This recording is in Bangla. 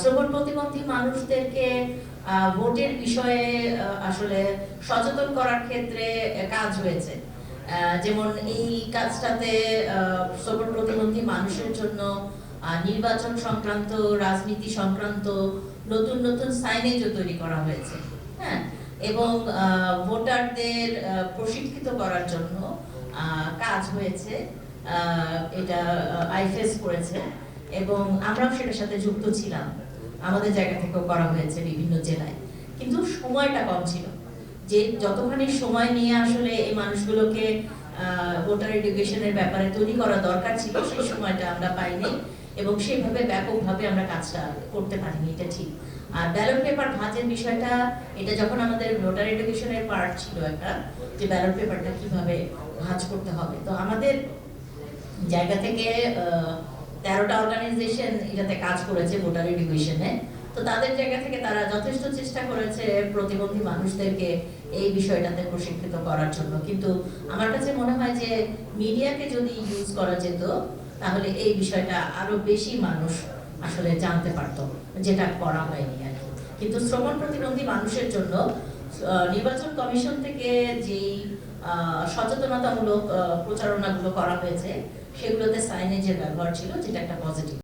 শ্রবণ প্রতিবন্ধী মানুষদেরকে ভোটের বিষয়ে আসলে সচেতন করার ক্ষেত্রে কাজ হয়েছে। যেমন এই কাজটাতে শ্রবণ প্রতিবন্ধী মানুষের জন্য নির্বাচন সংক্রান্ত, রাজনীতি সংক্রান্ত নতুন নতুন সাইনেজও তৈরি করা হয়েছে। হ্যাঁ? এবং ভোটারদের প্রশিক্ষিত করার জন্য কাজ হয়েছে। এটা আইফেস করেছে। এবং আমরাও সেটার সাথে যুক্ত ছিলাম। আমাদের জায়গা থেকেও করা হয়েছে বিভিন্ন জেলায়। কিন্তু সময়টা কম ছিল। যে যতখানি সময় নিয়ে আসলে এই মানুষগুলোকে ভোটার এডুকেশনের ব্যাপারে তৈরি করা দরকার ছিল, সেই সময়টা আমরা পাইনি এবং সেইভাবে ব্যাপকভাবে আমরা কাজটা করতে পারিনি, এটা ঠিক। আর ব্যালট পেপার ভাঁজের বিষয়টা, এটা যখন আমাদের ভোটার এডুকেশনের পার্ট ছিল একটা, যে ব্যালট পেপারটা কীভাবে ভাঁজ করতে হবে। তো আমাদের জায়গা থেকে তেরোটা অর্গানাইজেশন এটাতে কাজ করেছে ভোটার এডুকেশনে তো তাদের জায়গা থেকে তারা যথেষ্ট চেষ্টা করেছে প্রতিবন্ধী মানুষদেরকে এই বিষয়টাতে প্রশিক্ষিত করার জন্য। কিন্তু আমার কাছে মনে হয় যে মিডিয়াকে যদি ইউজ করা যেত, তাহলে এই বিষয়টা আরও বেশি মানুষ আসলে জানতে পারতো, যেটা করা হয়নি আর কিন্তু শ্রবণ প্রতিবন্ধী মানুষের জন্য নির্বাচন কমিশন থেকে যেই সচেতনতামূলক প্রচারণাগুলো করা হয়েছে, সেগুলোতে সাইনেজের ব্যবহার ছিল, যেটা একটা পজিটিভ